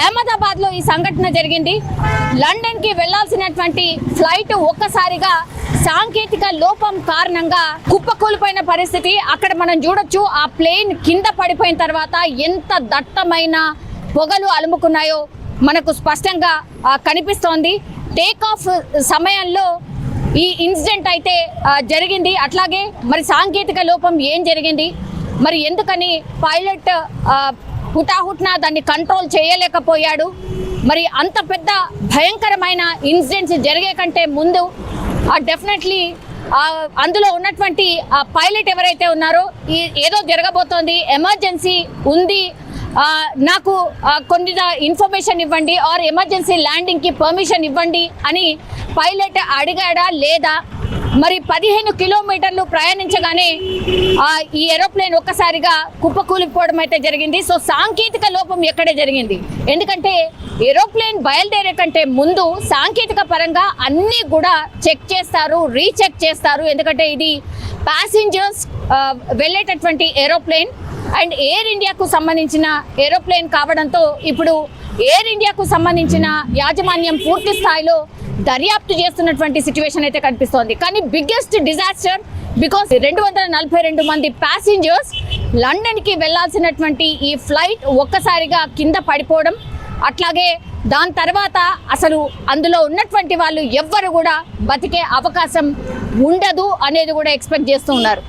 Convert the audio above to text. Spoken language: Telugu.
అహ్మదాబాద్లో ఈ సంఘటన జరిగింది. లండన్కి వెళ్ళాల్సినటువంటి ఫ్లైట్ ఒక్కసారిగా సాంకేతిక లోపం కారణంగా కుప్పకూలిపోయిన పరిస్థితి. అక్కడ మనం చూడొచ్చు ఆ ప్లేన్ కింద పడిపోయిన తర్వాత ఎంత దట్టమైన పొగలు అలుముకున్నాయో మనకు స్పష్టంగా కనిపిస్తోంది. టేక్ ఆఫ్ సమయంలో ఈ ఇన్సిడెంట్ అయితే జరిగింది. అట్లాగే మరి సాంకేతిక లోపం ఏం జరిగింది? మరి ఎందుకని పైలట్ హుటాహుట్న దాన్ని కంట్రోల్ చేయలేకపోయాడు. మరి అంత పెద్ద భయంకరమైన ఇన్సిడెంట్స్ జరిగే కంటే ముందు డెఫినెట్లీ అందులో ఉన్నటువంటి ఆ పైలట్ ఎవరైతే ఉన్నారో ఈ ఏదో జరగబోతోంది ఎమర్జెన్సీ ఉంది. నాకు కొన్ని ఇన్ఫర్మేషన్ ఇవ్వండి ఆర్ ఎమర్జెన్సీ ల్యాండింగ్కి పర్మిషన్ ఇవ్వండి అని పైలట్ అడిగాడా లేదా మరి పదిహేను కిలోమీటర్లు ప్రయాణించగానే ఈ ఏరోప్లేన్ ఒక్కసారిగా కుప్పకూలిపోవడం అయితే జరిగింది. సో సాంకేతిక లోపం ఎక్కడే జరిగింది? ఎందుకంటే ఏరోప్లేన్ బయలుదేరే కంటే ముందు సాంకేతిక పరంగా అన్నీ కూడా చెక్ చేస్తారు రీచెక్ చేస్తారు. ఎందుకంటే ఇది ప్యాసింజర్స్ వెళ్ళేటటువంటి ఏరోప్లేన్. అండ్ ఎయిర్ ఇండియాకు సంబంధించిన ఏరోప్లేన్ కావడంతో ఇప్పుడు ఎయిర్ ఇండియాకు సంబంధించిన యాజమాన్యం పూర్తి స్థాయిలో దర్యాప్తు చేస్తున్నటువంటి సిచ్యువేషన్ అయితే కనిపిస్తోంది. కానీ బిగ్గెస్ట్ డిజాస్టర్ బికాస్ రెండు వందల నలభై రెండు మంది ప్యాసింజర్స్ లండన్కి వెళ్ళాల్సినటువంటి ఈ ఫ్లైట్ ఒక్కసారిగా కింద పడిపోవడం అట్లాగే దాని తర్వాత అసలు అందులో ఉన్నటువంటి వాళ్ళు ఎవ్వరు కూడా బతికే అవకాశం ఉండదు అనేది కూడా ఎక్స్పెక్ట్ చేస్తూ ఉన్నారు.